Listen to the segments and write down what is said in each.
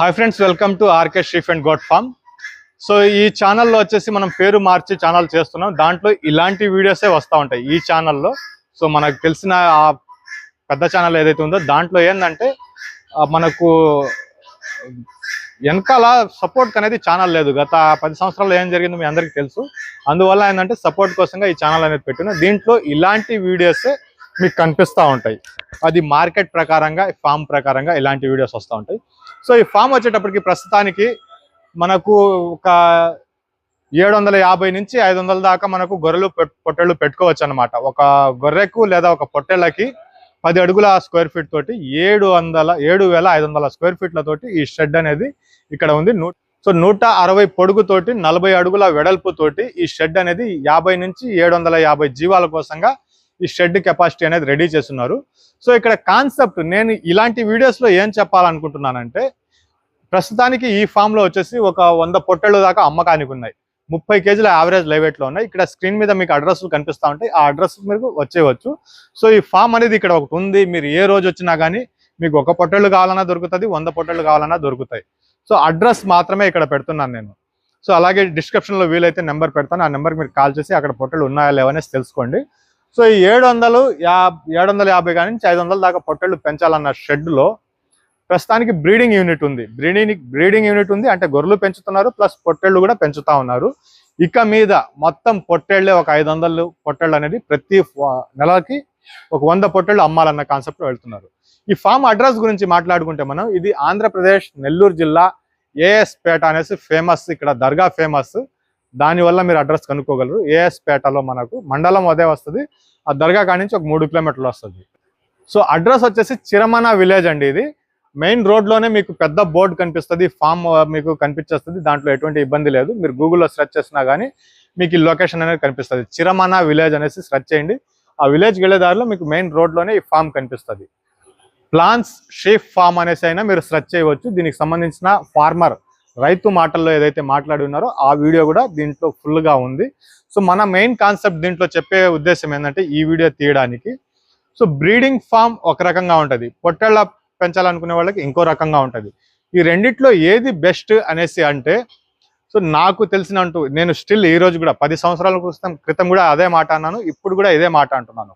Hi friends welcome to RK sheep and goat farm so ఈ ఛానల్లో వచ్చేసి మనం పేరు మార్చి ఛానల్ చేస్తున్నాం. దాంట్లో ఇలాంటి వీడియోసే వస్తూ ఉంటాయి ఈ ఛానల్లో సో మనకు తెలిసిన ఆ పెద్ద ఛానల్ ఏదైతే ఉందో దాంట్లో ఏంటంటే మనకు వెనకాల సపోర్ట్ అనేది ఛానల్ లేదు. గత పది సంవత్సరాల్లో ఏం జరిగిందో మీ అందరికీ తెలుసు. అందువల్ల ఏంటంటే సపోర్ట్ కోసంగా ఈ ఛానల్ అనేది పెట్టిన. దీంట్లో ఇలాంటి వీడియోసే మీకు కనిపిస్తూ ఉంటాయి. అది మార్కెట్ ప్రకారంగా ఫామ్ ప్రకారంగా ఇలాంటి వీడియోస్ వస్తూ ఉంటాయి. సో ఈ ఫామ్ వచ్చేటప్పటికి ప్రస్తుతానికి మనకు ఒక ఏడు వందల యాభై నుంచి ఐదు వందల దాకా మనకు గొర్రెలు పొట్టెళ్ళు పెట్టుకోవచ్చు అనమాట ఒక గొర్రెకు లేదా ఒక పొట్టెళ్ళకి పది అడుగుల స్క్వేర్ ఫీట్ తోటి ఏడు వందల ఏడు వేల ఐదు వందల స్క్వేర్ ఫీట్లతోటి ఈ షెడ్ అనేది ఇక్కడ ఉంది. నూ సో నూట అరవై పొడుగుతోటి నలభై అడుగుల వెడల్పు తోటి ఈ షెడ్ అనేది యాభై నుంచి ఏడు వందల యాభై జీవాల కోసంగా ఈ షెడ్ కెపాసిటీ అనేది రెడీ చేస్తున్నారు. సో ఇక్కడ కాన్సెప్ట్ నేను ఇలాంటి వీడియోస్లో ఏం చెప్పాలనుకుంటున్నానంటే ప్రస్తుతానికి ఈ ఫామ్లో వచ్చేసి ఒక వంద పొట్టెళ్ళు దాకా అమ్మకానికి ఉన్నాయి. ముప్పై కేజీల యావరేజ్ లైవ్లో ఉన్నాయి. ఇక్కడ స్క్రీన్ మీద మీకు అడ్రస్ కనిపిస్తా ఉంటాయి. ఆ అడ్రస్ మీకు వచ్చేయవచ్చు. సో ఈ ఫామ్ అనేది ఇక్కడ ఒకటి ఉంది. మీరు ఏ రోజు వచ్చినా కానీ మీకు ఒక పొట్టెళ్ళు కావాలన్నా దొరుకుతుంది వంద పొట్టెళ్ళు కావాలన్నా దొరుకుతాయి. సో అడ్రస్ మాత్రమే ఇక్కడ పెడుతున్నాను నేను. సో అలాగే డిస్క్రిప్షన్లో వీలైతే నెంబర్ పెడతాను. ఆ నెంబర్ మీరు కాల్ చేసి అక్కడ పొట్టెలు ఉన్నాయా లేవనేసి తెలుసుకోండి. సో ఈ ఏడు వందలు యా ఏడు వందల యాభై కానీ నుంచి ఐదు వందల దాకా పొట్టళ్ళు పెంచాలన్న షెడ్లో ప్రస్తుతానికి బ్రీడింగ్ యూనిట్ ఉంది. బ్రీడింగ్ బ్రీడింగ్ యూనిట్ ఉంది అంటే గొర్రెలు పెంచుతున్నారు ప్లస్ పొట్టేళ్ళు కూడా పెంచుతా ఉన్నారు. ఇక మీద మొత్తం పొట్టేళ్ళే ఒక ఐదు వందలు పొట్టేళ్ళు అనేది ప్రతి నెలకి ఒక వంద పొట్టేళ్ళు అమ్మాలన్న కాన్సెప్ట్ వెళ్తున్నారు. ఈ ఫామ్ అడ్రస్ గురించి మాట్లాడుకుంటే మనం ఇది ఆంధ్రప్రదేశ్ నెల్లూరు జిల్లా ఏఎస్పేట అనేసి ఫేమస్ ఇక్కడ దర్గా ఫేమస్. దానివల్ల మీరు అడ్రస్ కనుక్కోగలరు. ఏఎస్ పేటలో మనకు మండలం అదే వస్తుంది. ఆ దర్గా కాడి నుంచి ఒక మూడు కిలోమీటర్లు వస్తుంది. సో అడ్రస్ వచ్చేసి చిరమన విలేజ్ అండి ఇది. మెయిన్ రోడ్లోనే మీకు పెద్ద బోర్డు కనిపిస్తుంది. ఫామ్ మీకు కనిపించేస్తుంది. దాంట్లో ఎటువంటి ఇబ్బంది లేదు. మీరు గూగుల్లో సెర్చ్ చేసినా కానీ మీకు ఈ లొకేషన్ అనేది కనిపిస్తుంది. చిరమన విలేజ్ అనేసి సెర్చ్ చేయండి. ఆ విలేజ్కి వెళ్ళేదారిలో మీకు మెయిన్ రోడ్లోనే ఈ ఫామ్ కనిపిస్తుంది. ప్లాన్స్ షీఫ్ ఫామ్ అనేసి అయినా మీరు సెర్చ్ చేయవచ్చు. దీనికి సంబంధించిన ఫార్మర్ రైతు మాటల్లో ఏదైతే మాట్లాడి ఉన్నారో ఆ వీడియో కూడా దీంట్లో ఫుల్గా ఉంది. సో మన మెయిన్ కాన్సెప్ట్ దీంట్లో చెప్పే ఉద్దేశం ఏంటంటే ఈ వీడియో తీయడానికి. సో బ్రీడింగ్ ఫామ్ ఒక రకంగా ఉంటుంది. పొట్టేళ్ళ పెంచాలనుకునే వాళ్ళకి ఇంకో రకంగా ఉంటుంది. ఈ రెండిట్లో ఏది బెస్ట్ అనేసి అంటే సో నాకు తెలిసినంటూ నేను స్టిల్ ఈ రోజు కూడా పది సంవత్సరాల క్రితం క్రితం కూడా అదే మాట అన్నాను ఇప్పుడు కూడా ఇదే మాట అంటున్నాను.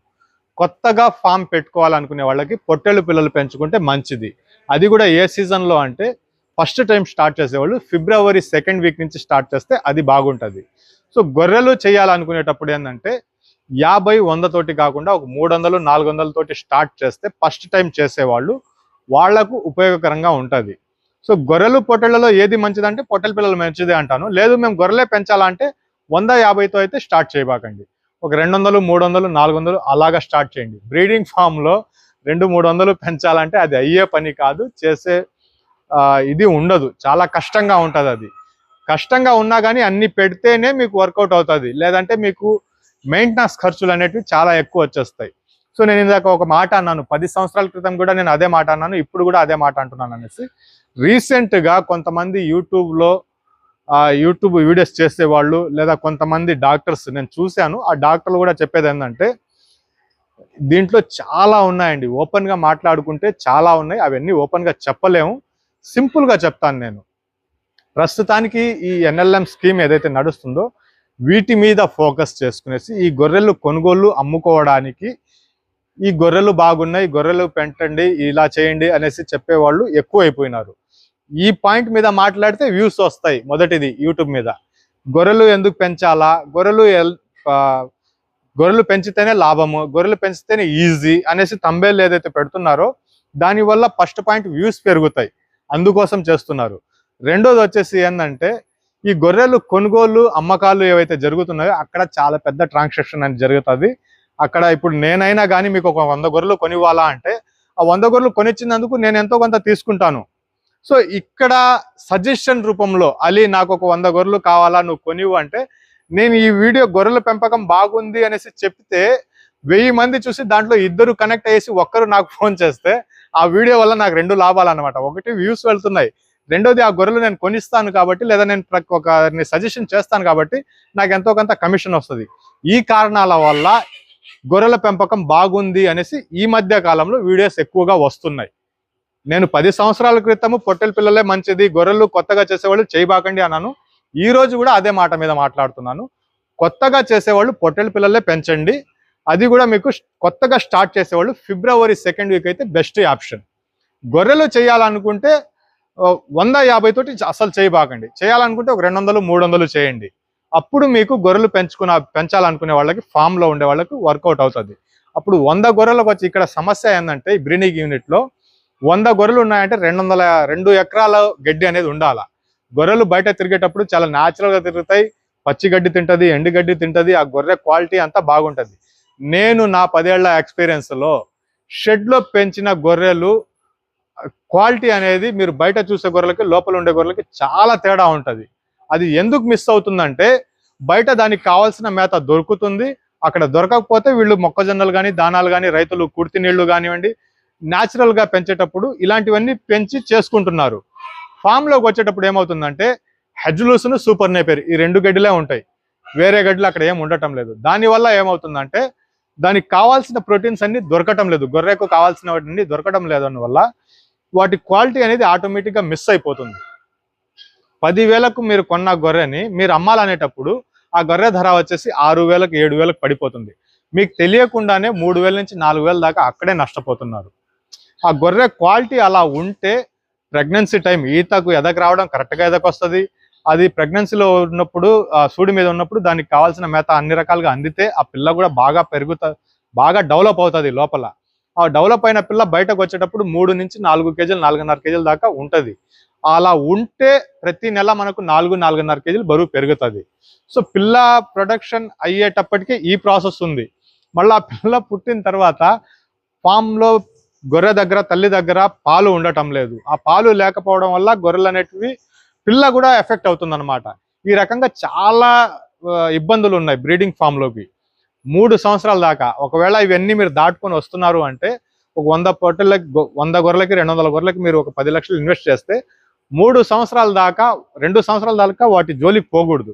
కొత్తగా ఫామ్ పెట్టుకోవాలనుకునే వాళ్ళకి పొట్టేళ్ళు పిల్లలు పెంచుకుంటే మంచిది. అది కూడా ఏ సీజన్లో అంటే ఫస్ట్ టైం స్టార్ట్ చేసేవాళ్ళు ఫిబ్రవరి సెకండ్ వీక్ నుంచి స్టార్ట్ చేస్తే అది బాగుంటుంది. సో గొర్రెలు చేయాలనుకునేటప్పుడు ఏంటంటే యాభై వంద తోటి కాకుండా ఒక మూడు వందలు నాలుగు వందల తోటి స్టార్ట్ చేస్తే ఫస్ట్ టైం చేసేవాళ్ళు వాళ్ళకు ఉపయోగకరంగా ఉంటుంది. సో గొర్రెలు పొట్టెళ్ళలో ఏది మంచిదంటే పొట్టెల పిల్లలు మంచిదే అంటాను. లేదు మేము గొర్రెలే పెంచాలంటే వంద యాభైతో అయితే స్టార్ట్ చేయబాకండి. ఒక రెండు వందలు మూడు వందలు నాలుగు వందలు అలాగా స్టార్ట్ చేయండి. బ్రీడింగ్ ఫామ్లో రెండు మూడు వందలు పెంచాలంటే అది అయ్యే పని కాదు చేసే ఇది ఉండదు. చాలా కష్టంగా ఉంటుంది అది. కష్టంగా ఉన్నా కానీ అన్ని పెడితేనే మీకు వర్కౌట్ అవుతుంది. లేదంటే మీకు మెయింటెనెన్స్ ఖర్చులు అనేటివి చాలా ఎక్కువ వచ్చేస్తాయి. సో నేను ఇందాక ఒక మాట అన్నాను. పది సంవత్సరాల క్రితం కూడా నేను అదే మాట అన్నాను. ఇప్పుడు కూడా అదే మాట అంటున్నాను అనేసి. రీసెంట్గా కొంతమంది యూట్యూబ్లో యూట్యూబ్ వీడియోస్ చేసేవాళ్ళు లేదా కొంతమంది డాక్టర్స్ నేను చూశాను. ఆ డాక్టర్లు కూడా చెప్పేది ఏంటంటే దీంట్లో చాలా ఉన్నాయండి. ఓపెన్గా మాట్లాడుకుంటే చాలా ఉన్నాయి. అవన్నీ ఓపెన్గా చెప్పలేము. సింపుల్గా చెప్తాను నేను. ప్రస్తుతానికి ఈ ఎన్ఎల్ఎం స్కీమ్ ఏదైతే నడుస్తుందో వీటి మీద ఫోకస్ చేసుకునేసి ఈ గొర్రెలు కొనుగోలు అమ్ముకోవడానికి ఈ గొర్రెలు బాగున్నాయి గొర్రెలు పెంటండి ఇలా చేయండి అనేసి చెప్పేవాళ్ళు ఎక్కువైపోయినారు. ఈ పాయింట్ మీద మాట్లాడితే వ్యూస్ వస్తాయి మొదటిది యూట్యూబ్ మీద. గొర్రెలు ఎందుకు పెంచాలా? గొర్రెలు గొర్రెలు పెంచితేనే లాభము గొర్రెలు పెంచితేనే ఈజీ అనేసి తంబేలు ఏదైతే పెడుతున్నారో దానివల్ల ఫస్ట్ పాయింట్ వ్యూస్ పెరుగుతాయి. అందుకోసం చేస్తున్నారు. రెండోది వచ్చేసి ఏంటంటే ఈ గొర్రెలు కొనుగోలు అమ్మకాలు ఏవైతే జరుగుతున్నాయో అక్కడ చాలా పెద్ద ట్రాన్సాక్షన్ అనేది జరుగుతుంది. అక్కడ ఇప్పుడు నేనైనా కానీ మీకు ఒక వంద గొర్రెలు కొనివ్వాలా అంటే ఆ వంద గొర్రెలు కొనిచ్చినందుకు నేను ఎంతో కొంత తీసుకుంటాను. సో ఇక్కడ సజెషన్ రూపంలో అలీ నాకు ఒక వంద గొర్రెలు కావాలా నువ్వు కొనివ్వు అంటే నేను ఈ వీడియో గొర్రెల పెంపకం బాగుంది అనేసి చెప్తే వెయ్యి మంది చూసి దాంట్లో ఇద్దరు కనెక్ట్ అయ్యేసి ఒక్కరు నాకు ఫోన్ చేస్తే ఆ వీడియో వల్ల నాకు రెండు లాభాలు అనమాట ఒకటి వ్యూస్ వెళ్తున్నాయి. రెండోది ఆ గొర్రెలు నేను కొనిస్తాను కాబట్టి లేదా నేను ఒక సజెషన్ చేస్తాను కాబట్టి నాకు ఎంతో కొంత కమిషన్ వస్తుంది. ఈ కారణాల వల్ల గొర్రెల పెంపకం బాగుంది అనేసి ఈ మధ్య కాలంలో వీడియోస్ ఎక్కువగా వస్తున్నాయి. నేను పది సంవత్సరాల క్రితము పొట్టెల పిల్లలే మంచిది గొర్రెలు కొత్తగా చేసేవాళ్ళు చేయబాకండి అన్నాను. ఈ రోజు కూడా అదే మాట మీద మాట్లాడుతున్నాను. కొత్తగా చేసేవాళ్ళు పొట్టెల పిల్లలే పెంచండి. అది కూడా మీకు కొత్తగా స్టార్ట్ చేసేవాళ్ళు ఫిబ్రవరి సెకండ్ వీక్ అయితే బెస్ట్ ఆప్షన్ గొర్రెలు చేయాలనుకుంటే వంద యాభై తోటి అసలు చేయబాకండి. చేయాలనుకుంటే ఒక రెండు వందలు మూడు వందలు చేయండి. అప్పుడు మీకు గొర్రెలు పెంచుకున్న పెంచాలనుకునే వాళ్ళకి ఫామ్లో లో ఉండే వాళ్ళకి వర్కౌట్ అవుతుంది. అప్పుడు వంద గొర్రెలకు వచ్చి ఇక్కడ సమస్య ఏంటంటే ఈ బ్రీడింగ్ యూనిట్లో వంద గొర్రెలు ఉన్నాయంటే రెండు వందల రెండు ఎకరాల గడ్డి అనేది ఉండాల. గొర్రెలు బయట తిరిగేటప్పుడు చాలా న్యాచురల్గా గా తిరుగుతాయి. పచ్చి గడ్డి తింటది ఎండు గడ్డి తింటది ఆ గొర్రె క్వాలిటీ అంతా బాగుంటుంది. నేను నా పదేళ్ళ ఎక్స్పీరియన్స్లో షెడ్లో పెంచిన గొర్రెలు క్వాలిటీ అనేది మీరు బయట చూసే గొర్రెలకి లోపల ఉండే గొర్రెలకి చాలా తేడా ఉంటుంది. అది ఎందుకు మిస్ అవుతుందంటే బయట దానికి కావాల్సిన మేత దొరుకుతుంది. అక్కడ దొరకకపోతే వీళ్ళు మొక్కజొన్నలు కానీ దానాలు కానీ రైతులు కుర్తి నీళ్ళు కానివ్వండి న్యాచురల్గా పెంచేటప్పుడు ఇలాంటివన్నీ పెంచి చేసుకుంటున్నారు. ఫామ్లోకి వచ్చేటప్పుడు ఏమవుతుందంటే హెజ్లూసును సూపర్ నేపేర్. ఈ రెండు గడ్డిలే ఉంటాయి. వేరే గడ్డలు అక్కడ ఏం ఉండటం లేదు. దానివల్ల ఏమవుతుందంటే దానికి కావాల్సిన ప్రోటీన్స్ అన్ని దొరకటం లేదు. గొర్రెకు కావాల్సిన వాటిని దొరకటం లేదు వల్ల వాటి క్వాలిటీ అనేది ఆటోమేటిక్గా మిస్ అయిపోతుంది. పదివేలకు మీరు కొన్న గొర్రెని మీరు అమ్మాలనేటప్పుడు ఆ గొర్రె ధర వచ్చేసి ఆరు వేలకు ఏడు వేలకు పడిపోతుంది. మీకు తెలియకుండానే మూడు వేల నుంచి నాలుగు వేల దాకా అక్కడే నష్టపోతున్నారు. ఆ గొర్రె క్వాలిటీ అలా ఉంటే ప్రెగ్నెన్సీ టైం ఈతకు ఎదకు రావడం కరెక్ట్గా ఎదకు వస్తుంది అది ప్రెగ్నెన్సీలో ఉన్నప్పుడు సూడి మీద ఉన్నప్పుడు దానికి కావాల్సిన మేత అన్ని రకాలుగా అందితే ఆ పిల్ల కూడా బాగా పెరుగుతా బాగా డెవలప్ అవుతుంది లోపల. ఆ డెవలప్ అయిన పిల్ల బయటకు వచ్చేటప్పుడు మూడు నుంచి నాలుగు కేజీలు నాలుగున్నర కేజీల దాకా ఉంటుంది. అలా ఉంటే ప్రతి నెల మనకు నాలుగు నాలుగున్నర కేజీలు బరువు పెరుగుతుంది. సో పిల్ల ప్రొడక్షన్ అయ్యేటప్పటికి ఈ ప్రాసెస్ ఉంది. మళ్ళీ ఆ పిల్ల పుట్టిన తర్వాత ఫామ్లో గొర్రె దగ్గర తల్లి దగ్గర పాలు ఉండటం లేదు. ఆ పాలు లేకపోవడం వల్ల గొర్రెలు అనేటివి పిల్ల కూడా ఎఫెక్ట్ అవుతుంది అనమాట ఈ రకంగా చాలా ఇబ్బందులు ఉన్నాయి బ్రీడింగ్ ఫామ్లోకి. మూడు సంవత్సరాల దాకా. ఒకవేళ ఇవన్నీ మీరు దాటుకొని వస్తున్నారు అంటే ఒక వంద పొట్టలకి వంద గొర్రెలకి రెండు వందల గొర్రెలకి మీరు ఒక పది లక్షలు ఇన్వెస్ట్ చేస్తే మూడు సంవత్సరాల దాకా రెండు సంవత్సరాల దాకా వాటి జోలికి పోకూడదు.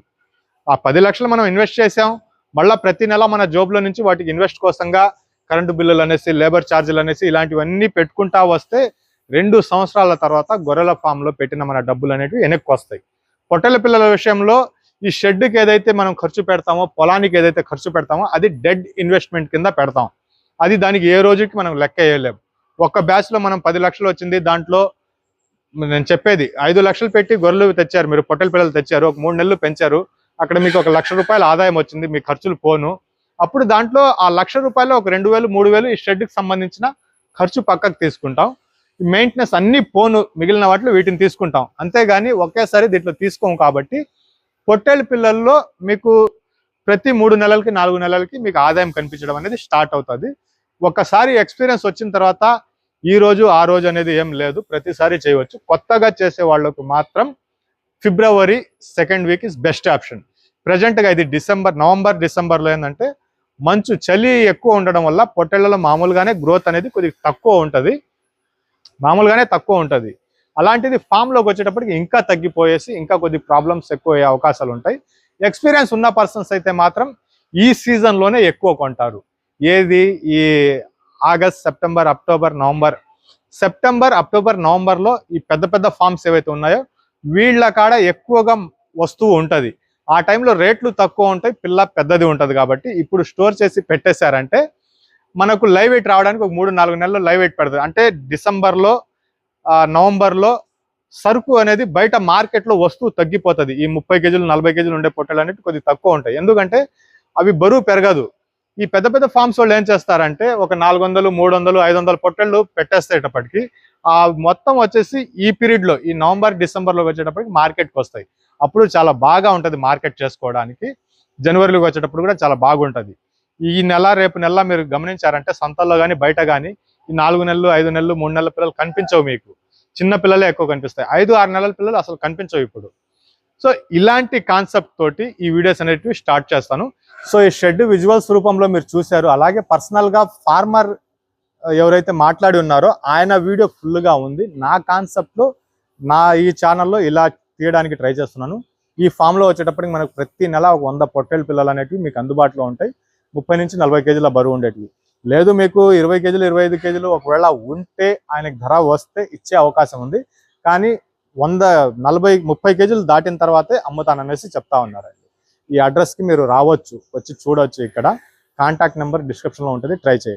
ఆ పది లక్షలు మనం ఇన్వెస్ట్ చేసాం. మళ్ళీ ప్రతి నెల మన జోబులో నుంచి వాటికి ఇన్వెస్ట్ కోసంగా కరెంటు బిల్లులు అనేసి లేబర్ ఛార్జీలు అనేసి ఇలాంటివన్నీ పెట్టుకుంటా వస్తే రెండు సంవత్సరాల తర్వాత గొర్రెల ఫామ్లో లో పెట్టిన మన డబ్బులు అనేవి వెనక్కి వస్తాయి. పొట్టెల పిల్లల విషయంలో ఈ షెడ్కి ఏదైతే మనం ఖర్చు పెడతామో పొలానికి ఏదైతే ఖర్చు పెడతామో అది డెడ్ ఇన్వెస్ట్మెంట్ కింద పెడతాం. అది దానికి ఏ రోజుకి మనం లెక్క వేయలేము ఒక్క బ్యాచ్లో మనం పది లక్షలు వచ్చింది దాంట్లో నేను చెప్పేది ఐదు లక్షలు పెట్టి గొర్రెలు తెచ్చారు మీరు పొట్టెల పిల్లలు తెచ్చారు ఒక మూడు నెలలు పెంచారు అక్కడ మీకు ఒక లక్ష రూపాయల ఆదాయం వచ్చింది మీ ఖర్చులు పోను. అప్పుడు దాంట్లో ఆ లక్ష రూపాయలు ఒక రెండు వేలు మూడు వేలు ఈ షెడ్కి సంబంధించిన ఖర్చు పక్కకు తీసుకుంటాం. మెయింటెనెన్స్ అన్ని పోను మిగిలిన వాటిలో వీటిని తీసుకుంటాం. అంతేగాని ఒకేసారి దీంట్లో తీసుకోము కాబట్టి పొట్టేళ్ళ పిల్లల్లో మీకు ప్రతి మూడు నెలలకి నాలుగు నెలలకి మీకు ఆదాయం కనిపించడం అనేది స్టార్ట్ అవుతుంది. ఒకసారి ఎక్స్పీరియన్స్ వచ్చిన తర్వాత ఈ రోజు ఆ రోజు అనేది ఏం లేదు. ప్రతిసారి చేయవచ్చు. కొత్తగా చేసే వాళ్ళకు మాత్రం February second week is best option ప్రజెంట్గా ఇది డిసెంబర్ నవంబర్ డిసెంబర్లో ఏంటంటే మంచు చలి ఎక్కువ ఉండడం వల్ల పొట్టేళ్ళలో మామూలుగానే గ్రోత్ అనేది కొద్దిగా తక్కువ ఉంటుంది. మామూలుగానే తక్కువ ఉంటుంది. అలాంటిది ఫామ్లోకి వచ్చేటప్పటికి ఇంకా తగ్గిపోయేసి ఇంకా కొద్ది ప్రాబ్లమ్స్ ఎక్కువ అయ్యే అవకాశాలు ఉంటాయి. ఎక్స్పీరియన్స్ ఉన్న పర్సన్స్ అయితే మాత్రం ఈ సీజన్లోనే ఎక్కువ కొంటారు. ఏది? ఈ August September October November. September October నవంబర్లో ఈ పెద్ద పెద్ద ఫామ్స్ ఏవైతే ఉన్నాయో వీళ్ళ కాడ ఎక్కువగా వస్తువు ఉంటుంది. ఆ టైంలో రేట్లు తక్కువ ఉంటాయి పిల్ల పెద్దది ఉంటుంది కాబట్టి ఇప్పుడు స్టోర్ చేసి పెట్టేశారంటే మనకు లైవ్ వెయిట్ రావడానికి ఒక మూడు నాలుగు నెలలు లైవ్ వెయిట్ పెడుతుంది అంటే డిసెంబర్లో నవంబర్లో సరుకు అనేది బయట మార్కెట్లో వస్తువు తగ్గిపోతుంది. ఈ ముప్పై కేజీలు నలభై కేజీలు ఉండే పొట్టలు అనేవి కొద్దిగా తక్కువ ఉంటాయి. ఎందుకంటే అవి బరువు పెరగదు. ఈ పెద్ద పెద్ద ఫార్మ్స్ వాళ్ళు ఏం చేస్తారంటే ఒక నాలుగు వందలు మూడు వందలు ఐదు వందల పొట్టళ్ళు పెట్టేసేటప్పటికి ఆ మొత్తం వచ్చేసి ఈ పీరియడ్లో ఈ నవంబర్ డిసెంబర్లో వచ్చేటప్పటికి మార్కెట్కి వస్తాయి. అప్పుడు చాలా బాగా ఉంటది మార్కెట్ చేసుకోవడానికి. జనవరిలోకి వచ్చేటప్పుడు కూడా చాలా బాగుంటది. ఈ నెల రేపు నెల మీరు గమనించారంటే సంతల్లో కానీ బయట కానీ ఈ నాలుగు నెలలు ఐదు నెలలు మూడు నెలల పిల్లలు కనిపించవు మీకు. చిన్న పిల్లలే ఎక్కువ కనిపిస్తాయి. ఐదు ఆరు నెలల పిల్లలు అసలు కనిపించవు ఇప్పుడు. సో ఇలాంటి కాన్సెప్ట్ తోటి ఈ వీడియోస్ అనేటివి స్టార్ట్ చేస్తాను. సో ఈ షెడ్ విజువల్స్ రూపంలో మీరు చూశారు. అలాగే పర్సనల్గా ఫార్మర్ ఎవరైతే మాట్లాడి ఉన్నారో ఆయన వీడియో ఫుల్గా ఉంది. నా కాన్సెప్ట్లో నా ఈ ఛానల్లో ఇలా తీయడానికి ట్రై చేస్తున్నాను. ఈ ఫామ్లో వచ్చేటప్పటికి మనకు ప్రతి నెల ఒక వంద పొట్టేళ్ళ పిల్లలు అనేటివి మీకు అందుబాటులో ఉంటాయి. ముప్పై నుంచి నలభై కేజీల బరువు ఉండేటివి. లేదు మీకు ఇరవై కేజీలు ఇరవై ఐదు కేజీలు ఒకవేళ ఉంటే ఆయనకు ధర వస్తే ఇచ్చే అవకాశం ఉంది. కానీ వంద నలభై ముప్పై కేజీలు దాటిన తర్వాతే అమ్ముతాననేసి చెప్తా ఉన్నారండి. ఈ అడ్రస్కి మీరు రావచ్చు వచ్చి చూడవచ్చు ఇక్కడ. కాంటాక్ట్ నెంబర్ డిస్క్రిప్షన్లో ఉంటుంది ట్రై చేయండి.